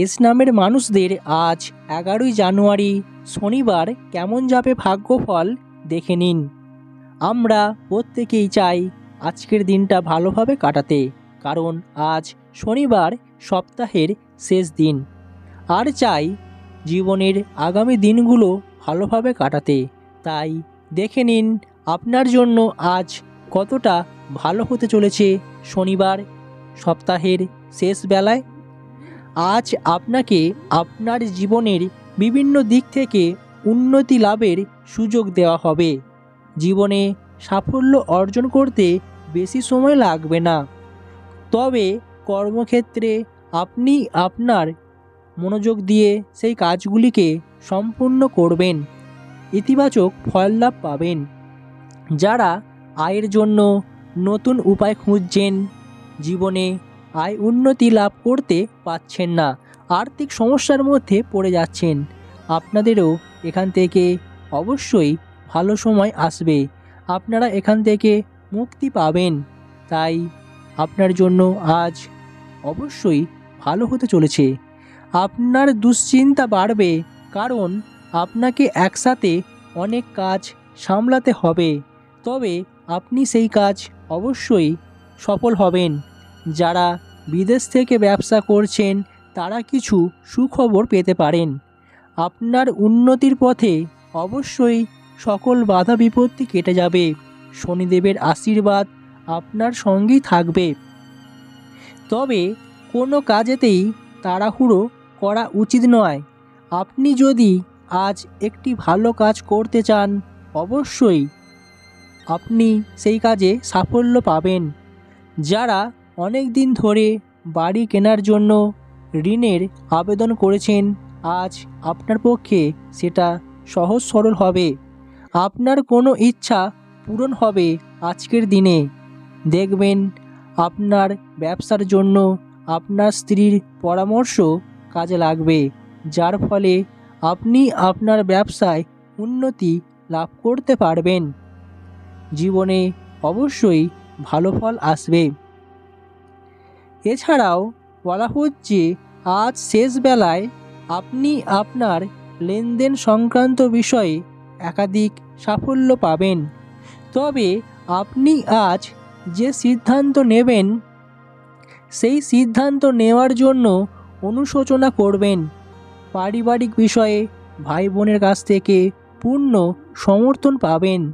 S নামের মানুষদের আজ এগারোই জানুয়ারি শনিবার কেমন যাবে ভাগ্যফল দেখে নিন। আমরা প্রত্যেকেই চাই আজকের দিনটা ভালোভাবে কাটাতে, কারণ আজ শনিবার সপ্তাহের শেষ দিন। আর চাই জীবনের আগামী দিনগুলো ভালোভাবে কাটাতে। তাই দেখে নিন আপনার জন্য আজ কতটা ভালো হতে চলেছে শনিবার সপ্তাহের শেষ বেলায়। আজ আপনাকে আপনার জীবনের বিভিন্ন দিক থেকে উন্নতি লাভের সুযোগ দেওয়া হবে। জীবনে সাফল্য অর্জন করতে বেশি সময় লাগবে না। তবে কর্মক্ষেত্রে আপনি আপনার মনোযোগ দিয়ে সেই কাজগুলিকে সম্পূর্ণ করবেন। ইতিবাচক ফল লাভ পাবেন। যারা আয়ের জন্য নতুন উপায় খুঁজছেন, জীবনে আয় উন্নতি লাভ করতে পারছেন না। আর্থিক সমস্যার মধ্যে পড়ে যাচ্ছেন। আপনাদেরও এখান থেকে অবশ্যই ভালো সময় আসবে। আপনারা এখান থেকে মুক্তি পাবেন। তাই আপনার জন্য আজ অবশ্যই ভালো হতে চলেছে। আপনার দুশ্চিন্তা বাড়বে কারণ আপনাকে একসাথে অনেক কাজ সামলাতে হবে। তবে আপনি সেই কাজ অবশ্যই সফল হবেন। যারা বিদেশ থেকে ব্যবসা করছেন, তারা কিছু সুখবর পেতে পারেন। আপনার উন্নতির পথে অবশ্যই সকল বাধা বিপত্তি কেটে যাবে। শনিদেবের আশীর্বাদ আপনার সঙ্গেই থাকবে। তবে কোনো কাজেতেই তাড়াহুড়ো করা উচিত নয়। আপনি যদি আজ একটি ভালো কাজ করতে চান, অবশ্যই আপনি সেই কাজে সাফল্য পাবেন। যারা অনেক দিন ধরে বাড়ি কেনার জন্য ঋণের আবেদন করেছেন। আজ আপনার পক্ষে সেটা সহজ সরল হবে। আপনার কোনো ইচ্ছা পূরণ হবে আজকের দিনে। দেখবেন আপনার ব্যবসার জন্য আপনার স্ত্রীর পরামর্শ কাজে লাগবে, যার ফলে আপনি আপনার ব্যবসায় উন্নতি লাভ করতে পারবেন। জীবনে অবশ্যই ভালো ফল আসবে। এছাড়াও বলা হচ্ছে, আজ শেষ বেলায় আপনি আপনার লেনদেন সংক্রান্ত বিষয়ে একাধিক সাফল্য পাবেন। তবে আপনি আজ যে সিদ্ধান্ত নেবেন, সেই সিদ্ধান্ত নেওয়ার জন্য অনুশোচনা করবেন। পারিবারিক বিষয়ে ভাই বোনের কাছ থেকে পূর্ণ সমর্থন পাবেন।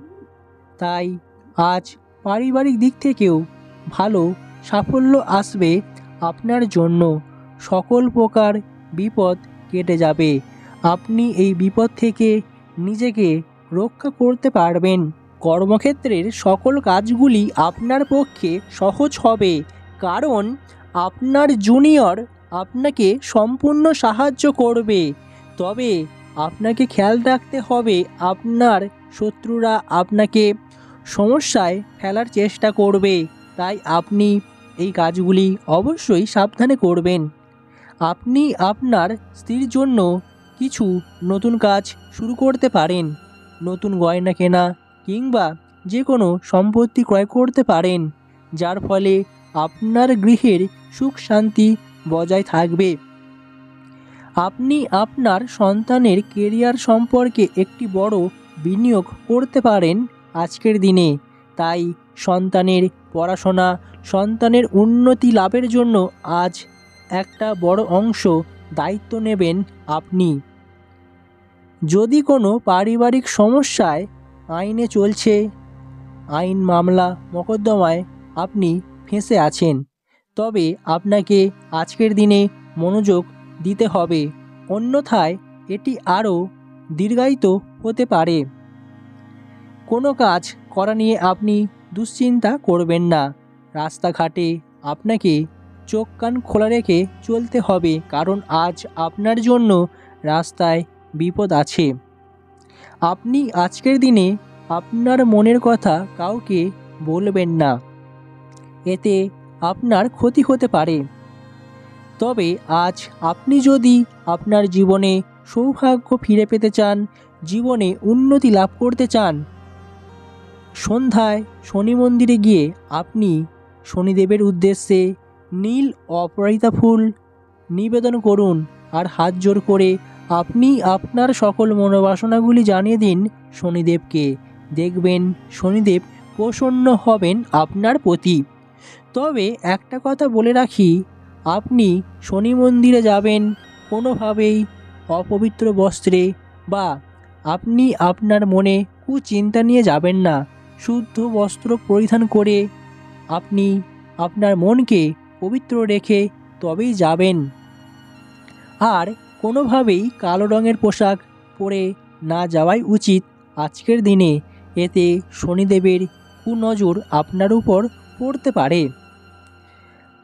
তাই আজ পারিবারিক দিক থেকেও ভালো সাফল্য আসবে আপনার জন্য। সকল প্রকার বিপদ কেটে যাবে। আপনি এই বিপদ থেকে নিজেকে রক্ষা করতে পারবেন। কর্মক্ষেত্রের সকল কাজগুলি আপনার পক্ষে সহজ হবে। কারণ আপনার জুনিয়র আপনাকে সম্পূর্ণ সাহায্য করবে। তবে আপনাকে খেয়াল রাখতে হবে, আপনার শত্রুরা আপনাকে সমস্যায় ফেলার চেষ্টা করবে। তাই আপনি এই কাজগুলি অবশ্যই সাবধানে করবেন। আপনি আপনার স্ত্রীর জন্য কিছু নতুন কাজ শুরু করতে পারেন, নতুন গয়না কেনা কিংবা যে কোনো সম্পত্তি ক্রয় করতে পারেন, যার ফলে আপনার গৃহের সুখ শান্তি বজায় থাকবে। আপনি আপনার সন্তানের কেরিয়ার সম্পর্কে একটি বড় বিনিয়োগ করতে পারেন আজকের দিনে। তাই সন্তানের পড়াশোনা, সন্তানের উন্নতি লাভের জন্য আজ একটা বড় অংশ দায়িত্ব নেবেন আপনি। যদি কোনো পারিবারিক সমস্যায় আইনে চলছে, আইন মামলা মোকদ্দমায় আপনি ফেঁসে আছেন, তবে আপনাকে আজকের দিনে মনোযোগ দিতে হবে। অন্যথায় এটি আরও দীর্ঘায়িত হতে পারে। কোনো কাজ করা নিয়ে আপনি দুশ্চিন্তা করবেন না। রাস্তাঘাটে আপনাকে চোখ কান খোলা রেখে চলতে হবে, কারণ আজ আপনার জন্য রাস্তায় বিপদ আছে। আপনি আজকের দিনে আপনার মনের কথা কাউকে বলবেন না। এতে আপনার ক্ষতি হতে পারে। তবে আজ আপনি যদি আপনার জীবনে সৌভাগ্য ফিরে পেতে চান, জীবনে উন্নতি লাভ করতে চান সন্ধ্যায় শনি মন্দিরে গিয়ে আপনি শনিদেবের উদ্দেশ্যে নীল অপরাজিতা ফুল নিবেদন করুন আর হাত জোর করে আপনি আপনার সকল মনোবাসনাগুলি জানিয়ে দিন শনিদেবকে। দেখবেন শনিদেব প্রসন্ন হবেন আপনার প্রতি। তবে একটা কথা বলে রাখি, আপনি শনি মন্দিরে যাবেন কোনোভাবেই অপবিত্র বস্ত্রে বা আপনি আপনার মনে কুচিন্তা নিয়ে যাবেন না। শুদ্ধ বস্ত্র পরিধান করে আপনি আপনার মনকে পবিত্র রেখে তবেই যাবেন। আর কোনোভাবেই কালো রঙের পোশাক পরে না যাওয়াই উচিত আজকের দিনে। এতে শনিদেবের কুনজর আপনার উপর পড়তে পারে।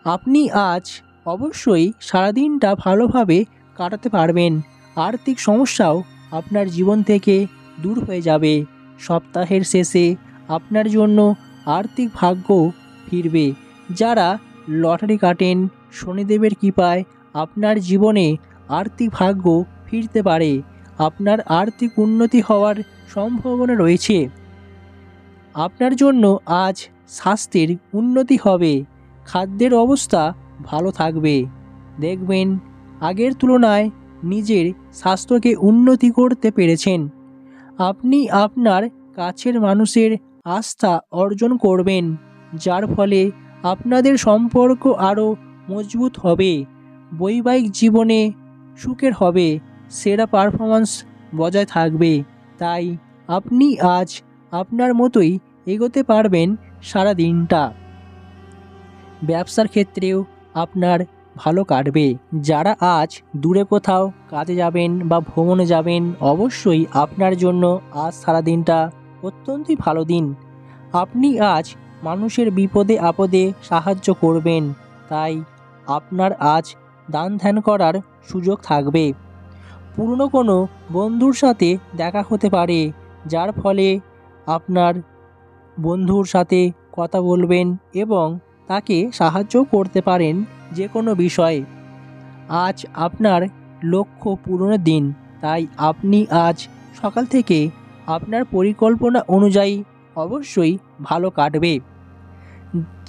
আপনি আজ অবশ্যই সারাদিনটা ভালোভাবে কাটাতে পারবেন। আর্থিক সমস্যাও আপনার জীবন থেকে দূর হয়ে যাবে। সপ্তাহের শেষে আপনার জন্য আর্থিক ভাগ্য ফিরবে। যারা লটারি কাটেন, শনিদেবের কৃপায় আপনার জীবনে আর্থিক ভাগ্য ফিরতে পারে। আপনার আর্থিক উন্নতি হওয়ার সম্ভাবনা রয়েছে। আপনার জন্য আজ স্বাস্থ্যের উন্নতি হবে। খাদ্যের অবস্থা ভালো থাকবে। দেখবেন, আগের তুলনায় নিজের স্বাস্থ্যকে উন্নতি করতে পেরেছেন। আপনি আপনার কাছের মানুষের আস্থা অর্জন করবেন, যার ফলে আপনাদের সম্পর্ক আরও মজবুত হবে, বৈবাহিক জীবনে সুখের হবে, সেরা পারফরমেন্স বজায় থাকবে। তাই আপনি আজ আপনার মতোই এগোতে পারবেন সারা দিনটা। ব্যবসার ক্ষেত্রেও আপনার ভালো কাটবে। যারা আজ দূরে কোথাও কাজে যাবেন বা ভ্রমণে যাবেন, অবশ্যই আপনার জন্য আজ সারা দিনটা অত্যন্তই ভালো দিন। আপনি আজ মানুষের বিপদে আপদে সাহায্য করবেন, তাই আপনার আজ দান ধ্যান করার সুযোগ থাকবে। পুরনো কোনো বন্ধুর সাথে দেখা হতে পারে, যার ফলে আপনার বন্ধুর সাথে কথা বলবেন এবং তাকে সাহায্য করতে পারেন যে কোনো বিষয়ে। আজ আপনার লক্ষ্য পূরণের দিন, তাই আপনি আজ সকাল থেকে আপনার পরিকল্পনা অনুযায়ী অবশ্যই ভালো কাটবে।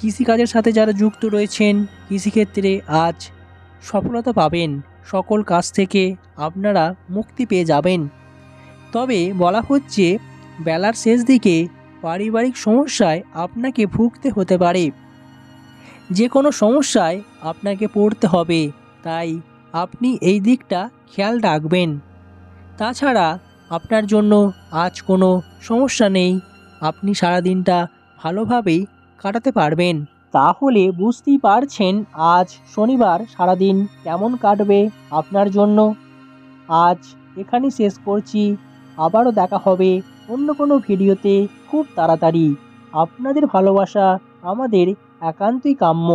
কৃষিকাজের সাথে যারা যুক্ত রয়েছেন, কৃষিক্ষেত্রে আজ সফলতা পাবেন। সকল কাজ থেকে আপনারা মুক্তি পেয়ে যাবেন। তবে বলা হচ্ছে, বেলার শেষ দিকে পারিবারিক সমস্যায় আপনাকে ভুগতে হতে পারে। যে কোনো সমস্যায় আপনাকে পড়তে হবে, তাই আপনি এই দিকটা খেয়াল রাখবেন। তাছাড়া আপনার জন্য আজ কোনো সমস্যা নেই। আপনি সারাদিনটা ভালোভাবেই কাটাতে পারবেন। তাহলে বুঝতেই পারছেন আজ শনিবার সারাদিন কেমন কাটবে আপনার জন্য। আজ এখানেই শেষ করছি। আবারও দেখা হবে অন্য কোনো ভিডিওতে খুব তাড়াতাড়ি। আপনাদের ভালোবাসা আমাদের একান্তই কাম্য।